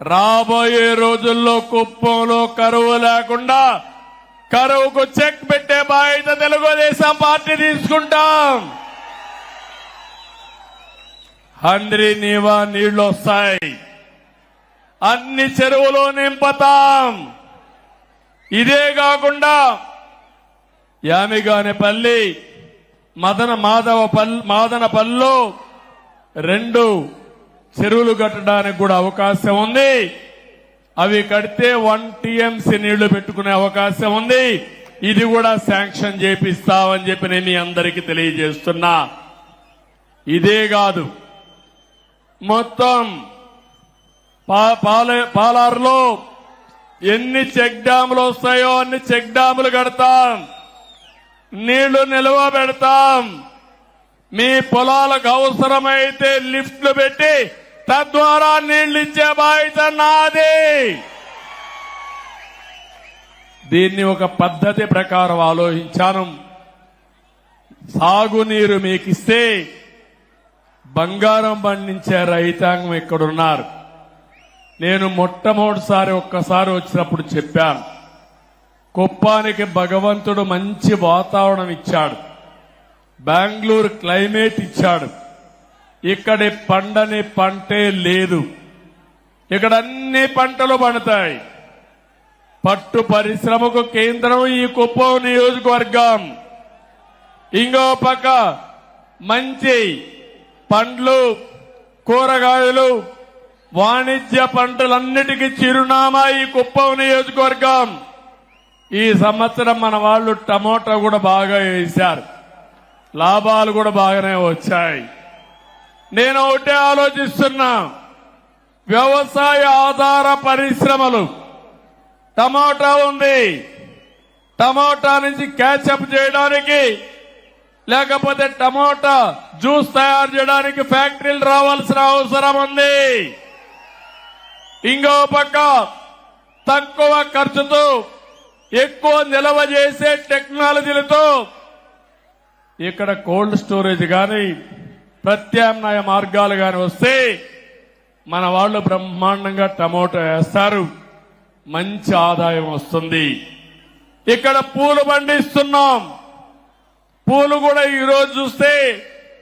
రాబోయే రోజుల్లో కుప్పంలో కరువు లేకుండా కరువుకు చెక్ పెట్టే బాధ్యత తెలుగుదేశం పార్టీ తీసుకుంటాం. హండ్రి నీవా నీళ్ళు వస్తాయి. అన్ని చెరువులు నింపుతాం. ఇదే కాకుండా యామిగానిపల్లి మదన మాధవ పల్ మాదనపల్లిలో రెండు చెరువులు కట్టడానికి కూడా అవకాశం ఉంది. అవి కడితే వన్ టీఎంసీ నీళ్ళు పెట్టుకునే అవకాశం ఉంది. ఇది కూడా శాంక్షన్ చేపిస్తామని చెప్పి నేను మీ అందరికీ తెలియజేస్తున్నా. ఇదే కాదు. మొత్తం పా- పాలారులో ఎన్ని చెక్ డ్యాములు వస్తాయో అన్ని చెక్ డ్యాములు కడతాం. నీళ్ళు నిల్వ పెడతాం. మీ పొలాలకు అవసరమైతే లిఫ్ట్లు పెట్టి తద్వారా నీళ్ళు బాధ్యత నాది. దీన్ని ఒక పద్ధతి ప్రకారం ఆలోచించాను. సాగునీరు మీకు ఇస్తే బంగారం పండించే రైతాంగం ఇక్కడున్నారు నేను మొట్టమొదటిసారి ఒక్కసారి వచ్చినప్పుడు చెప్పాను. కుప్పానికి భగవంతుడు మంచి వాతావరణం ఇచ్చాడు. బెంగళూరు క్లైమేట్ ఇచ్చాడు. ఇక్కడి పండని పంటే లేదు. ఇక్కడ అన్ని పంటలు పండుతాయి. పట్టు పరిశ్రమకు కేంద్రం ఈ కుప్పం నియోజకవర్గం. ఇంకో పక్క మంచి పండ్లు కూరగాయలు వాణిజ్య పంటలన్నిటికీ చిరునామా ఈ కుప్పం నియోజకవర్గం. ఈ సంవత్సరం మన వాళ్ళు టమోటా కూడా బాగా వేశారు. లాభాలు కూడా బాగానే వచ్చాయి. నేను ఒకటే ఆలోచిస్తున్నా. వ్యవసాయ ఆధార పరిశ్రమలు. టమాటా ఉంది. టమాటా నుంచి క్యాచప్ చేయడానికి లేకపోతే టమోటా జ్యూస్ తయారు చేయడానికి ఫ్యాక్టరీలు రావాల్సిన అవసరం ఉంది. ఇంకో పక్క తక్కువ ఖర్చుతో ఎక్కువ నిల్వ చేసే టెక్నాలజీలతో ఇక్కడ కోల్డ్ స్టోరేజ్ కానీ ప్రత్యామ్నాయ మార్గాలు కానీ వస్తే మన వాళ్ళు బ్రహ్మాండంగా టమోటా వేస్తారు. మంచి ఆదాయం వస్తుంది. ఇక్కడ పూలు పండిస్తున్నాం. పూలు కూడా ఈరోజు చూస్తే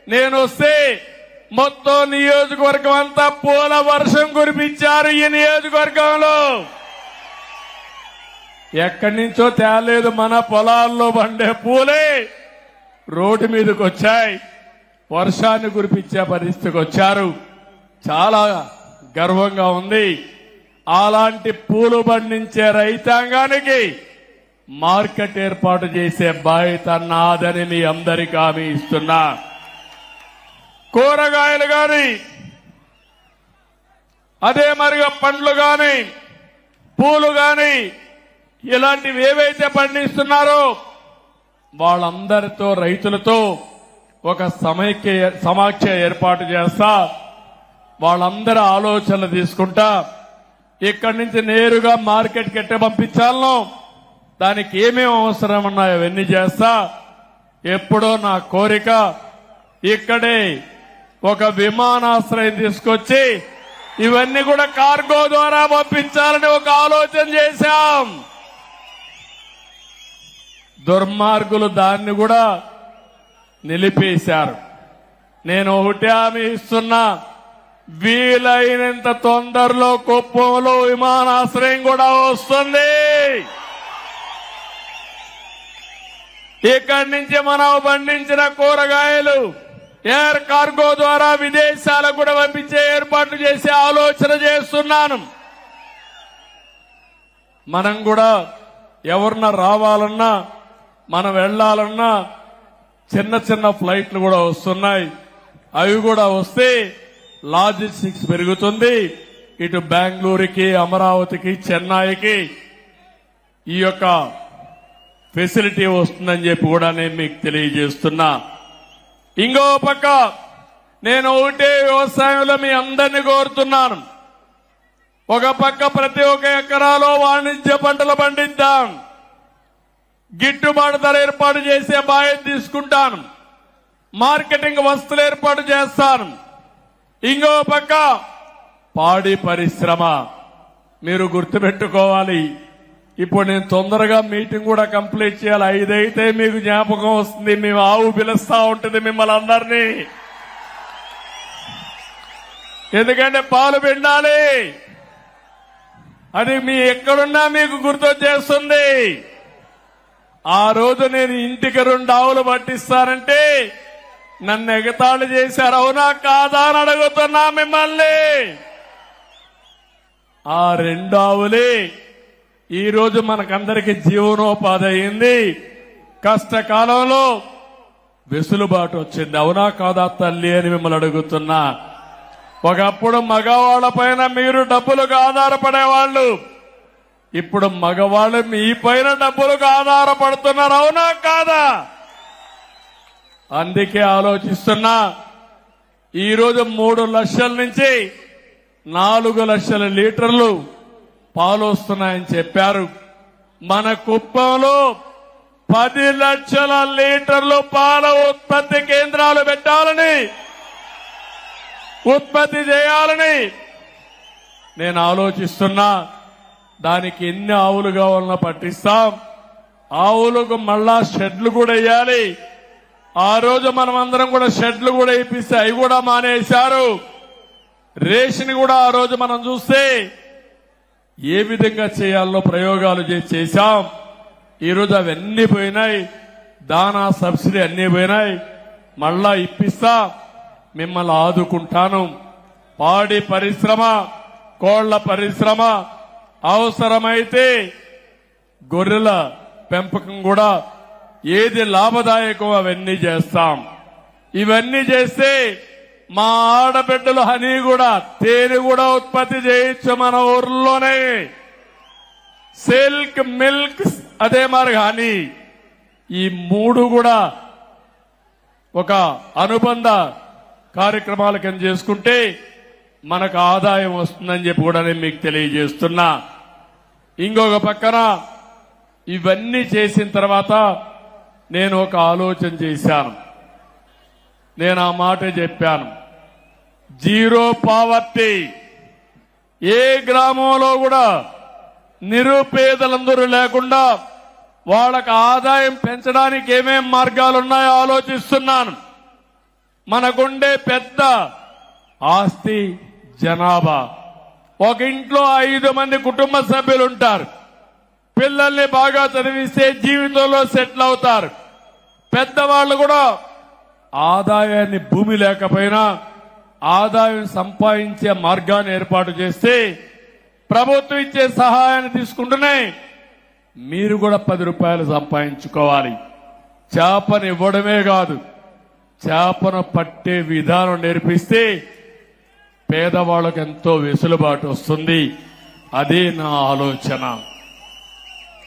నేను వస్తే మొత్తం నియోజకవర్గం అంతా పూల వర్షం కురిపించారు ఈ నియోజకవర్గంలో. ఎక్కడి నుంచో తేలేదు మన పొలాల్లో పండే పూలే. రోడ్డు మీదకి వచ్చాయి వర్షాన్ని కురిపించే పరిస్థితికి వచ్చారు చాలా గర్వంగా ఉంది. అలాంటి పూలు పండించే రైతాంగానికి మార్కెట్ ఏర్పాటు చేసే బాధ్యత నాదని మీ అందరికీ హామీ ఇస్తున్నా. కూరగాయలు గాని అదే మరిగా పండ్లు గాని పూలు గాని ఇలాంటివి ఏవైతే పండిస్తున్నారో వాళ్ళందరితో రైతులతో ఒక సమైక్య సమాఖ్య ఏర్పాటు చేస్తా. వాళ్ళందరి ఆలోచనలు తీసుకుంటా. ఇక్కడి నుంచి నేరుగా మార్కెట్ ఎట్ట పంపించాలనో దానికి ఏమేమి అవసరం ఉన్నాయో అవన్నీ చేస్తా. ఎప్పుడో నా కోరిక ఇక్కడే ఒక విమానాశ్రయం తీసుకొచ్చి ఇవన్నీ కూడా కార్గో ద్వారా పంపించాలని ఒక ఆలోచన చేశాం. దుర్మార్గులు దాన్ని కూడా నిలిపేశారు. నేను ఒకటే హామీ ఇస్తున్నా వీలైనంత తొందరలో కుప్పంలో విమానాశ్రయం కూడా వస్తుంది. ఇక్కడి నుంచి మనం పండించిన కూరగాయలు ఎయిర్ కార్గో ద్వారా విదేశాలకు కూడా పంపించే ఏర్పాట్లు చేసే ఆలోచన చేస్తున్నాను. మనం కూడా ఎవరన్నా రావాలన్నా మనం వెళ్ళాలన్నా చిన్న చిన్న ఫ్లైట్లు కూడా వస్తున్నాయి. అవి కూడా వస్తే లాజిస్టిక్స్ పెరుగుతుంది. ఇటు బెంగళూరుకి అమరావతికి చెన్నైకి ఈ యొక్క ఫెసిలిటీ వస్తుందని చెప్పి కూడా నేను మీకు తెలియజేస్తున్నా. ఇంకో పక్క నేను ఒకటే వ్యవసాయంలో మీ అందరినీ కోరుతున్నాను. ఒక పక్క ప్రతి ఒక్క ఎకరాలో వాణిజ్య పంటలు పండిద్దాం. గిట్టుబాటు ధర ఏర్పాటు చేసే బాధ్యత తీసుకుంటాను. మార్కెటింగ్ వస్తువులు ఏర్పాటు చేస్తాను. ఇంకో పక్క పాడి పరిశ్రమ. మీరు గుర్తుపెట్టుకోవాలి. ఇప్పుడు నేను తొందరగా మీటింగ్ కూడా కంప్లీట్ చేయాలి. ఐదైతే మీకు జ్ఞాపకం వస్తుంది. మేము ఆవు పిలుస్తా ఉంటుంది మిమ్మల్ని అందరినీ. ఎందుకంటే పాలు పిండాలి. అది మీ ఎక్కడున్నా మీకు గుర్తొచ్చేస్తుంది. ఆ రోజు నేను ఇంటికి రెండు ఆవులు పట్టిస్తానంటే నన్ను ఎగతాళి చేశారు. అవునా కాదా అని అడుగుతున్నా మిమ్మల్ని. ఆ రెండు ఆవులే ఈరోజు మనకందరికి జీవనోపాధి అయింది. కష్టకాలంలో వెసులుబాటు వచ్చింది. అవునా కాదా తల్లి అని మిమ్మల్ని అడుగుతున్నా. ఒకప్పుడు మగవాళ్ళ పైన మీరు డబ్బులుగా ఆధారపడేవాళ్ళు. ఇప్పుడు మగవాళ్ళు మీ పైన డబ్బులకు ఆధారపడుతున్నారు అవునా కాదా? అందుకే ఆలోచిస్తున్నా ఈరోజు మూడు లక్షల నుంచి నాలుగు లక్షల లీటర్లు పాలు వస్తున్నాయని చెప్పారు. మన కుప్పంలో పది లక్షల లీటర్లు పాల ఉత్పత్తి కేంద్రాలు పెట్టాలని ఉత్పత్తి చేయాలని నేను ఆలోచిస్తున్నా. దానికి ఎన్ని ఆవులు కావాలన్నా పట్టిస్తాం. ఆవులకు మళ్ళా షెడ్లు కూడా వేయాలి. ఆ రోజు మనం అందరం కూడా షెడ్లు కూడా ఇప్పిస్తే అవి కూడా మానేశారు. రేషన్ కూడా ఆ రోజు మనం చూస్తే ఏ విధంగా చేయాలో ప్రయోగాలు చేశాం. ఈరోజు అవన్నీ పోయినాయి. దానా సబ్సిడీ అన్నీ పోయినాయి. మళ్ళా ఇప్పిస్తా. మిమ్మల్ని ఆదుకుంటాను. పాడి పరిశ్రమ కోళ్ళ పరిశ్రమ అవసరమైతే గొర్రెల పెంపకం కూడా ఏది లాభదాయకం అవన్నీ చేస్తాం. ఇవన్నీ చేస్తే మా ఆడబిడ్డలు హనీ కూడా తేనె కూడా ఉత్పత్తి చేయొచ్చు మన ఊర్లోనే. సిల్క్ మిల్క్ అదే మరి హనీ. ఈ మూడు కూడా ఒక అనుబంధ కార్యక్రమాల కింద చేసుకుంటే మనకు ఆదాయం వస్తుందని చెప్పి కూడా నేను మీకు తెలియజేస్తున్నా. ఇంకొక పక్కన ఇవన్నీ చేసిన తర్వాత నేను ఒక ఆలోచన చేశాను. నేను ఆ మాట చెప్పాను. Zero poverty. ఏ గ్రామంలో కూడా నిరుపేదలందరూ లేకుండా వాళ్ళకి ఆదాయం పెంచడానికి ఏమేం మార్గాలు ఉన్నాయో ఆలోచిస్తున్నాను. మనకుండే పెద్ద ఆస్తి జనాభా. ఒక ఇంట్లో ఐదు మంది కుటుంబ సభ్యులు ఉంటారు పిల్లల్ని బాగా చదివిస్తే జీవితంలో సెటిల్ అవుతారు. పెద్దవాళ్ళు కూడా ఆదాయాన్ని భూమి లేకపోయినా ఆదాయం సంపాదించే మార్గాన్ని ఏర్పాటు చేస్తే ప్రభుత్వం ఇచ్చే సహాయాన్ని తీసుకుంటూనే మీరు కూడా పది రూపాయలు సంపాదించుకోవాలి. చేపను ఇవ్వడమే కాదు చేపను పట్టే విధానం నేర్పిస్తే పేదవాళ్ళకు ఎంతో వెసులుబాటు వస్తుంది. అదే నా ఆలోచన.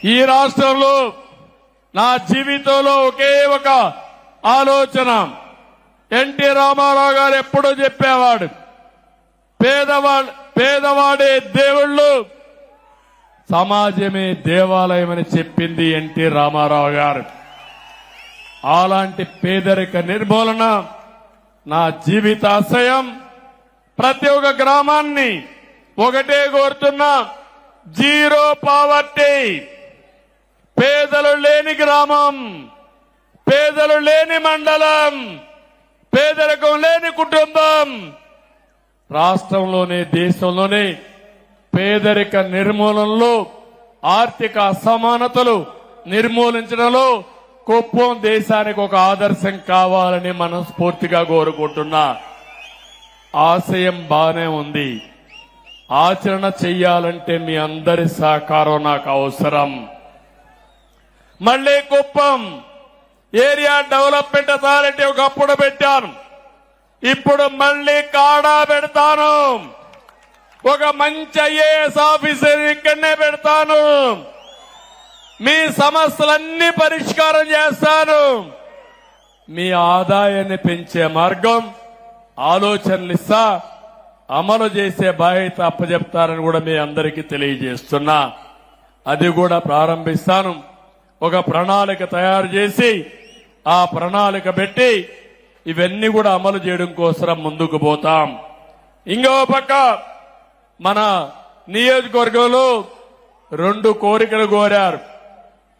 ఈ రాష్ట్రంలో నా జీవితంలో ఒకే ఒక ఆలోచన. ఎన్టీ రామారావు గారు ఎప్పుడో చెప్పేవాడు పేదవాడు పేదవాడే దేవుళ్ళు సమాజమే దేవాలయం అని చెప్పింది ఎన్టీ రామారావు గారు. అలాంటి పేదరిక నిర్మూలన నా జీవితాశయం ప్రతి ఒక్క గ్రామాన్ని ఒకటే కోరుతున్నా జీరో పావర్టీ. పేదలు లేని గ్రామం పేదలు లేని మండలం పేదరికం లేని కుటుంబం. రాష్ట్రంలోనే దేశంలోనే పేదరిక నిర్మూలనలో ఆర్థిక అసమానతలు నిర్మూలించడంలో కుప్పం దేశానికి ఒక ఆదర్శం కావాలని మనస్ఫూర్తిగా కోరుకుంటున్నా. ఆశయం బానే ఉంది. ఆచరణ చెయ్యాలంటే మీ అందరి సహకారం నాకు అవసరం. మళ్ళీ కుప్పం. ఏరియా డెవలప్మెంట్ అథారిటీ ఒకప్పుడు పెట్టాను. ఇప్పుడు మళ్ళీ కాడా పెడతాను. ఒక మంచి ఐఏఎస్ ఆఫీసర్ ఇక్కడనే పెడతాను. మీ సమస్యలన్నీ పరిష్కారం చేస్తాను. మీ ఆదాయాన్ని పెంచే మార్గం ఆలోచనలు ఇస్తా అమలు చేసే బాధ్యత అప్పచెప్తారని కూడా మీ అందరికీ తెలియజేస్తున్నా. అది కూడా ప్రారంభిస్తాను. ఒక ప్రణాళిక తయారు చేసి ఆ ప్రణాళిక పెట్టి ఇవన్నీ కూడా అమలు చేయడం కోసం ముందుకు పోతాం. ఇంకో పక్క మన నియోజకవర్గంలో రెండు కోరికలు కోరారు.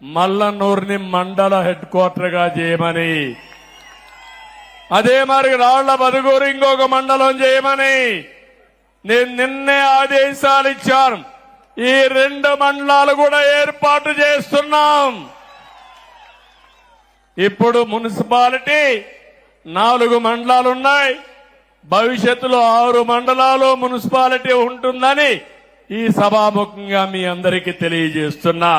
మల్లన్నూరుని మండల హెడ్ క్వార్టర్గా చేయమని. అదే మరి రాళ్ళ బదుగూరు ఇంకొక మండలం చేయమని నేను నిన్నే ఆదేశాలు ఇచ్చాను. ఈ రెండు మండలాలు కూడా ఏర్పాటు చేస్తున్నాం. ఇప్పుడు మున్సిపాలిటీ నాలుగు మండలాలు ఉన్నాయి భవిష్యత్తులో ఆరు మండలాలు మున్సిపాలిటీ ఉంటుందని ఈ సభాముఖంగా మీ అందరికీ తెలియజేస్తున్నా.